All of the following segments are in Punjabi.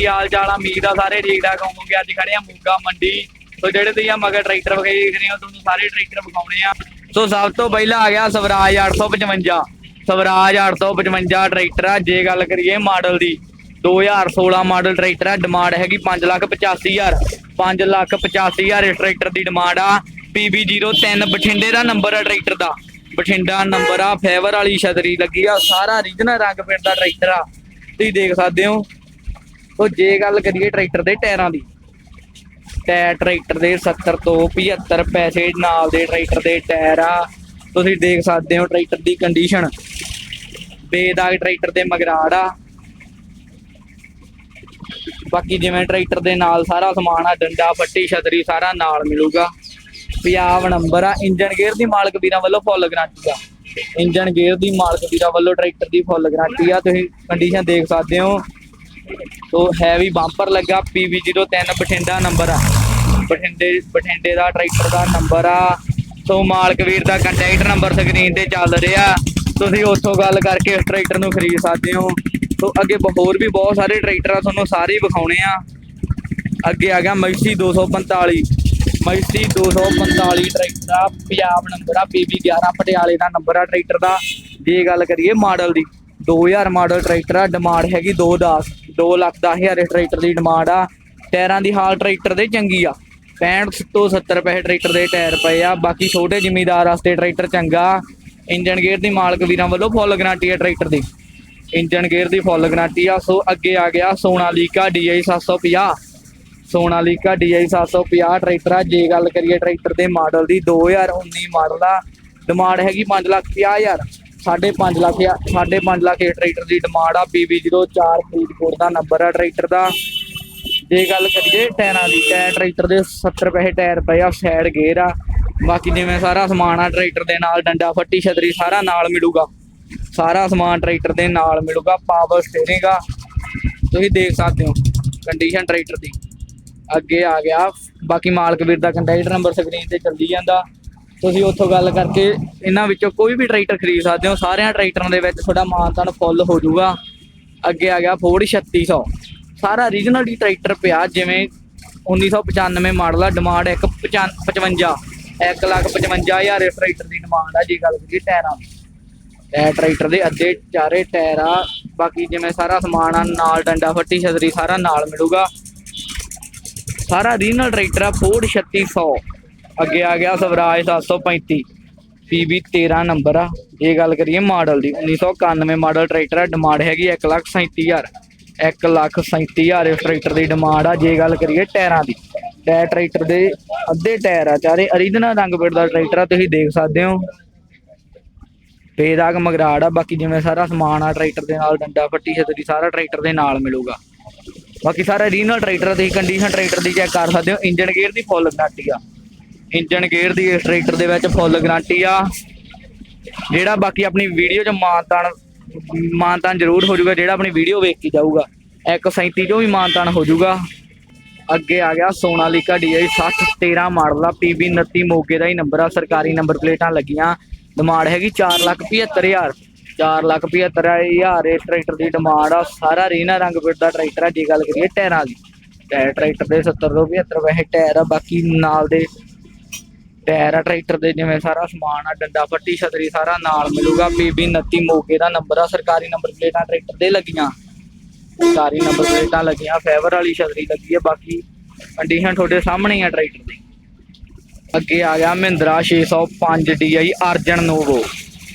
ਕੀ ਹਾਲ ਚਾਲ ਆ ਉਮੀਦ ਆ ਸਾਰੇ ਠੀਕ ਠਾਕ ਹੋਵੋਗੇ ਅੱਜ ਖੜੇ ਆ ਮੂਗਾ, ਮੰਡੀ। ਸੋ ਜਿਹੜੇ ਤੁਸੀਂ ਆ ਮਗਰ ਟਰੈਕਟਰ ਵਿਖਾਈ ਰਹੇ ਹੋ, ਤੁਹਾਨੂੰ ਸਾਰੇ ਟਰੈਕਟਰ ਵਿਖਾਉਣੇ ਆ। ਸੋ ਸਭ ਤੋਂ ਪਹਿਲਾਂ ਆ ਗਿਆ ਸਵਰਾਜ 855 ਸਵਰਾਜ 855 ਟਰੈਕਟਰ ਆ, ਜੇ ਗੱਲ ਕਰੀਏ ਮਾਡਲ ਦੀ 2016 ਮਾਡਲ ਟਰੈਕਟਰ ਆ ਡਿਮਾਂਡ ਹੈਗੀ 585000 585000 ਇਸ ਟਰੈਕਟਰ ਦੀ ਡਿਮਾਂਡ ਆ। PB03 ਬਠਿੰਡੇ ਦਾ ਨੰਬਰ ਆ ਟਰੈਕਟਰ ਦਾ। ਬਠਿੰਡਾ ਨੰਬਰ ਆ, ਫੇਵਰ ਵਾਲੀ ਛਤਰੀ ਲੱਗੀ ਆ, ਸਾਰਾ ਰੀਜਨਲ ਰੰਗ ਪਿੰਡ ਦਾ ਟਰੈਕਟਰ ਆ। ਤੁਸੀਂ ਦੇਖ ਸਕਦੇ ਹੋ ਉਹ ਜੇ ਗੱਲ ਕਰੀਏ ਟਰੈਕਟਰ ਦੇ ਟਾਇਰਾਂ ਦੀ, ਟਾਇਰ ਟਰੈਕਟਰ ਦੇ 70 ਤੋਂ 75 ਪੈਸੇ ਨਾਲ ਦੇ ਟਰੈਕਟਰ ਦੇ ਟਾਇਰ ਆ। ਤੁਸੀਂ ਦੇਖ ਸਕਦੇ ਹੋ ਟਰੈਕਟਰ ਦੀ ਕੰਡੀਸ਼ਨ ਬੇਦਾਗ ਟਰੈਕਟਰ ਦੇ ਮਗਰਾੜ ਆ। ਬਾਕੀ ਜਿਵੇਂ ਟਰੈਕਟਰ ਦੇ ਨਾਲ ਸਾਰਾ ਸਮਾਨ ਆ, ਡੰਡਾ, ਫੱਟੀ, ਛਤਰੀ ਸਾਰਾ ਨਾਲ ਮਿਲੂਗਾ। ਪੰਜਾਬ ਨੰਬਰ ਆ ਇੰਜਨ ਗੇਅਰ ਦੀ ਮਾਲਕ ਵੀਰਾਂ ਵੱਲੋਂ ਫੁੱਲ ਗਾਰੰਟੀ ਆ। ਇੰਜਨ ਗੇਅਰ ਦੀ ਮਾਲਕ ਵੀਰਾਂ ਵੱਲੋਂ ਟਰੈਕਟਰ ਦੀ ਫੁੱਲ ਗਾਰੰਟੀ ਆ। ਤੁਸੀਂ ਕੰਡੀਸ਼ਨ ਦੇਖ ਸਕਦੇ ਹੋ। ਤੋ ਹੈਵੀ ਬੰਪਰ ਲੱਗਾ PV03 ਬਠਿੰਡਾ ਨੰਬਰ ਆ। ਬਠਿੰਡੇ ਬਠਿੰਡੇ ਦਾ ਟਰੈਕਟਰ ਦਾ ਨੰਬਰ ਆ। ਸੋ ਮਾਲਕ ਵੀਰ ਦਾ ਕੰਟੈਕਟ ਨੰਬਰ ਸਕਰੀਨ ਤੇ ਚੱਲ ਰਿਹਾ। ਤੁਸੀਂ ਉੱਥੋਂ ਗੱਲ ਕਰਕੇ ਇਸ ਟਰੈਕਟਰ ਨੂੰ ਖਰੀਦ ਸਕਦੇ ਹੋ। ਸੋ ਅੱਗੇ ਹੋਰ ਵੀ ਬਹੁਤ ਸਾਰੇ ਟਰੈਕਟਰ ਆ, ਤੁਹਾਨੂੰ ਸਾਰੇ ਵਿਖਾਉਣੇ ਆ। ਅੱਗੇ ਆ ਗਿਆ ਮੈਸੀ 245 ਮੈਸੀ 245 ਟਰੈਕਟਰ ਆ, ਪੰਜਾਬ ਨੰਬਰ ਆ PB11 ਪਟਿਆਲੇ ਦਾ ਨੰਬਰ ਆ ਟਰੈਕਟਰ ਦਾ। ਜੇ ਗੱਲ ਕਰੀਏ ਮਾਡਲ ਦੀ 2000 ਮਾਡਲ ਟਰੈਕਟਰ ਆ ਡਿਮਾਂਡ ਹੈਗੀ 2 10 2 ਲੱਖ 10000 ਹਜ਼ਾਰ ਟਰੈਕਟਰ ਦੀ ਡਿਮਾਂਡ ਆ। ਟਾਇਰਾਂ ਦੀ ਹਾਲ ਟਰੈਕਟਰ ਦੇ ਚੰਗੀ ਆ। 65 ਤੋਂ 70 ਰੁਪਏ ਟਰੈਕਟਰ ਦੇ ਟਾਇਰ ਪਏ ਆ। ਬਾਕੀ ਛੋਟੇ ਜ਼ਿਮੀਦਾਰ ਵਾਸਤੇ ਟਰੈਕਟਰ ਚੰਗਾ। ਇੰਜਨ ਗੇਅਰ ਦੀ ਮਾਲਕ ਵੀਰਾਂ ਵੱਲੋਂ ਫੁੱਲ ਗਾਰੰਟੀ ਆ ਟਰੈਕਟਰ ਦੀ। ਇੰਜਨ ਗੇਅਰ ਦੀ ਫੁੱਲ ਗਾਰੰਟੀ ਆ। ਸੋ ਅੱਗੇ ਆ ਗਿਆ Sonalika DI 750 Sonalika DI 750 tractor ਆ। ਜੇ ਗੱਲ ਕਰੀਏ ਟਰੈਕਟਰ ਦੇ ਮਾਡਲ ਦੀ 2019 ਮਾਡਲ ਆ ਡਿਮਾਂਡ ਹੈਗੀ 5 ਲੱਖ 50000 ਹਜ਼ਾਰ। 5 ਲੱਖ ਆ, ਸਾਢੇ 5 ਲੱਖ ਇਹ ਟਰੈਕਟਰ ਦੀ ਡਿਮਾਂਡ ਆ PB04 ਫਰੀਦਕੋਟ ਦਾ ਨੰਬਰ ਆ ਟਰੈਕਟਰ ਦਾ। ਜੇ ਗੱਲ ਕਰੀਏ ਟਾਇਰਾਂ ਦੀ, ਟਾਇਰ ਟਰੈਕਟਰ ਦੇ 70 ਪੈਸੇ ਟਾਇਰ ਪਏ ਆ ਸਾਈਡ ਗੇਅਰ ਆ। ਬਾਕੀ ਜਿਵੇਂ ਸਾਰਾ ਸਮਾਨ ਆ ਟਰੈਕਟਰ ਦੇ ਨਾਲ, ਡੰਡਾ ਫੱਟੀ ਛਤਰੀ ਸਾਰਾ ਨਾਲ ਮਿਲੂਗਾ। ਸਾਰਾ ਸਮਾਨ ਟਰੈਕਟਰ ਦੇ ਨਾਲ ਮਿਲੂਗਾ ਪਾਵਰ ਸਟੀਅਰਿੰਗ ਆ। ਤੁਸੀਂ ਦੇਖ ਸਕਦੇ ਹੋ ਕੰਡੀਸ਼ਨ ਟਰੈਕਟਰ ਦੀ। ਅੱਗੇ ਆ ਗਿਆ, ਬਾਕੀ ਮਾਲਕ ਵੀਰ ਦਾ ਕੰਟੈਕਟ ਨੰਬਰ ਸਕਰੀਨ ਤੇ ਚੱਲੀ ਜਾਂਦਾ। ਤੁਸੀਂ ਉੱਥੋਂ ਗੱਲ ਕਰਕੇ ਇਹਨਾਂ ਵਿੱਚੋਂ ਕੋਈ ਵੀ ਟਰੈਕਟਰ ਖਰੀਦ ਸਕਦੇ ਹੋ, ਸਾਰਿਆਂ ਟਰੈਕਟਰਾਂ ਦੇ ਵਿੱਚ ਤੁਹਾਡਾ ਮਾਨਤਾਨ ਫੁੱਲ ਹੋ ਜਾਊਗਾ। ਅੱਗੇ ਆ ਗਿਆ ਫੋਰਡ 3600 ਸਾਰਾ ਰੀਜਨਲ ਦੀ ਟਰੈਕਟਰ ਪਿਆ, ਜਿਵੇਂ 1995 ਮਾਡਲ ਆ ਡਿਮਾਂਡ 155 1 ਲੱਖ 55000 ਇਸ ਟਰੈਕਟਰ ਦੀ ਡਿਮਾਂਡ ਆ, ਜੇ ਗੱਲ ਕਰੀਏ ਟਾਇਰਾਂ ਦੀ। ਟਾਇਰ ਟਰੈਕਟਰ ਦੇ ਅੱਧੇ ਚਾਰੇ ਟਾਇਰ ਆ, ਬਾਕੀ ਜਿਵੇਂ ਸਾਰਾ ਸਮਾਨ ਆ, ਨਾਲ ਡੰਡਾ ਫੱਟੀ ਛਤਰੀ ਸਾਰਾ ਨਾਲ ਮਿਲੂਗਾ। ਸਾਰਾ ਰੀਜਨਲ ਟਰੈਕਟਰ ਆ ਫੋਰਡ 3600 ਅੱਗੇ ਆ ਗਿਆ ਸਵਰਾਜ 735 PB 13 ਨੰਬਰ ਆ। ਇਹ ਗੱਲ ਕਰੀਏ ਮਾਡਲ ਦੀ 1991 ਮਾਡਲ ਟਰੈਕਟਰ ਆ, ਡਿਮਾਂਡ ਹੈਗੀ 137000 1 ਲੱਖ 37000 ਇਸ ਟਰੈਕਟਰ ਦੀ ਡਿਮਾਂਡ ਆ। ਜੇ ਗੱਲ ਕਰੀਏ ਟਾਇਰਾਂ ਦੀ, ਟਾਇਰ ਟਰੈਕਟਰ ਦੇ ਅੱਧੇ ਟਾਇਰ ਆ ਚਾਰੇ ਅਰੀਜਨਲ ਰੰਗ ਪੇੜ ਦਾ ਟਰੈਕਟਰ ਆ, ਤੁਸੀਂ ਦੇਖ ਸਕਦੇ ਹੋ। ਬੇਦਾਗ ਮਗਰਾੜ ਆ, ਬਾਕੀ ਜਿਵੇਂ ਸਾਰਾ ਸਮਾਨ ਆ ਟਰੈਕਟਰ ਦੇ ਨਾਲ, ਡੰਡਾ ਫੱਟੀ ਛਤਰੀ ਸਾਰਾ ਟਰੈਕਟਰ ਦੇ ਨਾਲ ਮਿਲੂਗਾ। ਬਾਕੀ ਸਾਰਾ ਰੀਜਨਲ ਟਰੈਕਟਰ ਤੁਸੀਂ ਕੰਡੀਸ਼ਨ ਟਰੈਕਟਰ ਦੀ ਚੈੱਕ ਕਰ ਸਕਦੇ ਹੋ ਇੰਜਨ ਗੇਅਰ ਦੀ ਫੁੱਲ ਗਾਰੰਟੀ ਆ। ਇੰਜਨ ਗੇਅਰ ਦੀ ਇਸ ਟਰੈਕਟਰ ਦੇ ਵਿੱਚ ਫੁੱਲ ਗਾਰੰਟੀ ਆ। ਜਿਹੜਾ ਬਾਕੀ ਆਪਣੀ ਵੀਡੀਓ 'ਚ ਮਾਨਤਾਨ ਮਾਨਤਾਨ ਜ਼ਰੂਰ ਹੋ ਜਾਊਗਾ, ਜਿਹੜਾ ਆਪਣੀ ਵੀਡੀਓ ਵੇਖ ਕੇ ਜਾਊਗਾ। 137 ਚੋਂ ਵੀ ਮਾਨਤਾਨ ਹੋ ਜਾਊਗਾ। ਅੱਗੇ ਆ ਗਿਆ ਸੋਨਾਲੀਕਾ DI 60 13 ਮਾਡਲ ਆ PB 29 ਮੋਗੇ ਦਾ ਹੀ ਨੰਬਰ ਆ। ਸਰਕਾਰੀ ਨੰਬਰ ਪਲੇਟਾਂ ਲੱਗੀਆਂ। ਡਿਮਾਂਡ ਹੈਗੀ 4 ਲੱਖ 75000 4 ਲੱਖ 75000 ਇਸ ਟਰੈਕਟਰ ਦੀ ਡਿਮਾਂਡ ਆ। ਸਾਰਾ ਰੀਨਾ ਰੰਗ ਪਿੰਡ ਦਾ ਟਰੈਕਟਰ ਆ, ਜੇ ਗੱਲ ਕਰੀਏ ਟਾਇਰਾਂ ਦੀ। ਟਰੈਕਟਰ ਦੇ 70 ਤੋਂ 75 ਪੈਸੇ ਟਾਇਰ ਆ। ਬਾਕੀ ਨਾਲ ਦੇ ਟਾਇਰ ਆ, ਟਰੈਕਟਰ ਦੇ ਜਿਵੇਂ ਸਾਰਾ ਸਮਾਨ ਆ, ਡੰਡਾ, ਫੱਟੀ ਛਤਰੀ ਸਾਰਾ ਨਾਲ ਮਿਲੂਗਾ। PB 29 ਮੋਗੇ ਦਾ ਨੰਬਰ ਆ, ਸਰਕਾਰੀ ਨੰਬਰ ਪਲੇਟਾਂ ਟਰੈਕਟਰ ਦੇ ਲੱਗੀਆਂ। ਸਰਕਾਰੀ ਨੰਬਰ ਪਲੇਟਾਂ ਲੱਗੀਆਂ ਫੇਵਰ ਵਾਲੀ ਛਤਰੀ ਲੱਗੀ ਆ, ਬਾਕੀ ਕੰਡੀਸ਼ਨ ਤੁਹਾਡੇ ਸਾਹਮਣੇ ਆ ਟਰੈਕਟਰ ਦੀ। ਅੱਗੇ ਆ ਗਿਆ ਮਹਿੰਦਰਾ 605 DI ਅਰਜਨ ਨੋਵੋ।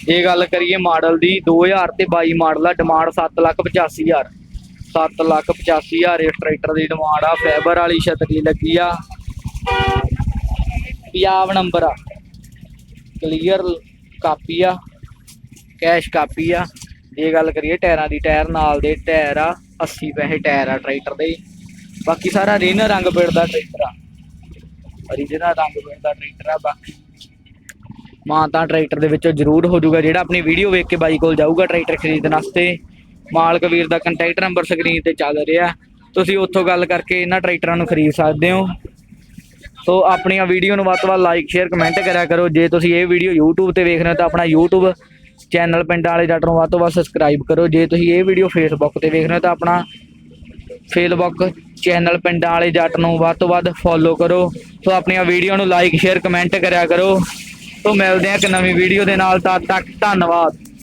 ਇਹ ਗੱਲ ਕਰੀਏ ਮਾਡਲ ਦੀ 2000 ਤੇ 22 ਮਾਡਲ ਆ ਡਿਮਾਂਡ 785000 785000 ਇਸ ਟਰੈਕਟਰ ਦੀ ਡਿਮਾਂਡ ਆ ਫੈਬਰ ਵਾਲੀ ਛਤਰੀ ਲੱਗੀ ਆ। ਪੰਜਾਬ ਨੰਬਰ ਆ। ਕਲੀਅਰ ਕਾਪੀ ਆ ਕੈਸ਼ ਕਾਪੀ ਆ। ਜੇ ਗੱਲ ਕਰੀਏ ਟਾਇਰਾਂ ਦੀ, ਟਾਇਰ ਨਾਲ ਦੇ ਟਾਇਰ ਆ 80 ਪੈਸੇ ਟਾਇਰ ਆ ਟਰੈਕਟਰ ਦੇ। ਬਾਕੀ ਸਾਰਾ ਰੀਨਰ ਰੰਗ ਪੇੜ ਦਾ ਟਰੈਕਟਰ ਆ। original ਰੰਗ ਪੇੜ ਦਾ ਟਰੈਕਟਰ ਆ, ਬਾਕੀ ਮਾਂ ਤਾਂ ਟਰੈਕਟਰ ਦੇ ਵਿੱਚੋਂ ਜ਼ਰੂਰ ਹੋ ਜਾਊਗਾ। ਜਿਹੜਾ ਆਪਣੀ ਵੀਡੀਓ ਵੇਖ ਕੇ ਬਾਈ ਕੋਲ ਜਾਊਗਾ ਟਰੈਕਟਰ ਖਰੀਦਣ ਵਾਸਤੇ। ਮਾਲਕ ਵੀਰ ਦਾ ਕੰਟੈਕਟ ਨੰਬਰ ਸਕਰੀਨ ਤੇ ਚੱਲ ਰਿਹਾ। ਤੁਸੀਂ ਉੱਥੋਂ ਗੱਲ ਕਰਕੇ ਇਹਨਾਂ ਟਰੈਕਟਰਾਂ ਨੂੰ ਖਰੀਦ ਸਕਦੇ ਹੋ। ਸੋ ਆਪਣੀਆਂ ਵੀਡੀਓ ਨੂੰ ਵੱਧ ਤੋਂ ਵੱਧ ਲਾਈਕ ਸ਼ੇਅਰ ਕਮੈਂਟ ਕਰਿਆ ਕਰੋ। ਜੇ ਤੁਸੀਂ ਇਹ ਵੀਡੀਓ YouTube ਤੇ ਵੇਖ ਰਹੇ ਹੋ ਤਾਂ ਆਪਣਾ YouTube ਚੈਨਲ ਪਿੰਡ ਵਾਲੇ ਜੱਟ ਨੂੰ ਵੱਧ ਤੋਂ ਵੱਧ ਸਬਸਕ੍ਰਾਈਬ ਕਰੋ। ਜੇ ਤੁਸੀਂ ਇਹ ਵੀਡੀਓ Facebook ਤੇ ਵੇਖ ਰਹੇ ਹੋ ਤਾਂ ਆਪਣਾ ਫੇਸਬੁੱਕ ਚੈਨਲ ਪਿੰਡਾਂ ਵਾਲੇ ਜੱਟ ਨੂੰ ਵੱਧ ਤੋਂ ਵੱਧ ਫੋਲੋ ਕਰੋ। ਸੋ ਆਪਣੀਆਂ ਵੀਡੀਓ ਨੂੰ ਲਾਈਕ ਸ਼ੇਅਰ ਕਮੈਂਟ ਕਰਿਆ ਕਰੋ। ਸੋ ਮਿਲਦੇ ਹਾਂ ਇੱਕ ਨਵੀਂ ਵੀਡੀਓ ਦੇ ਨਾਲ। ਤਦ ਤੱਕ ਧੰਨਵਾਦ।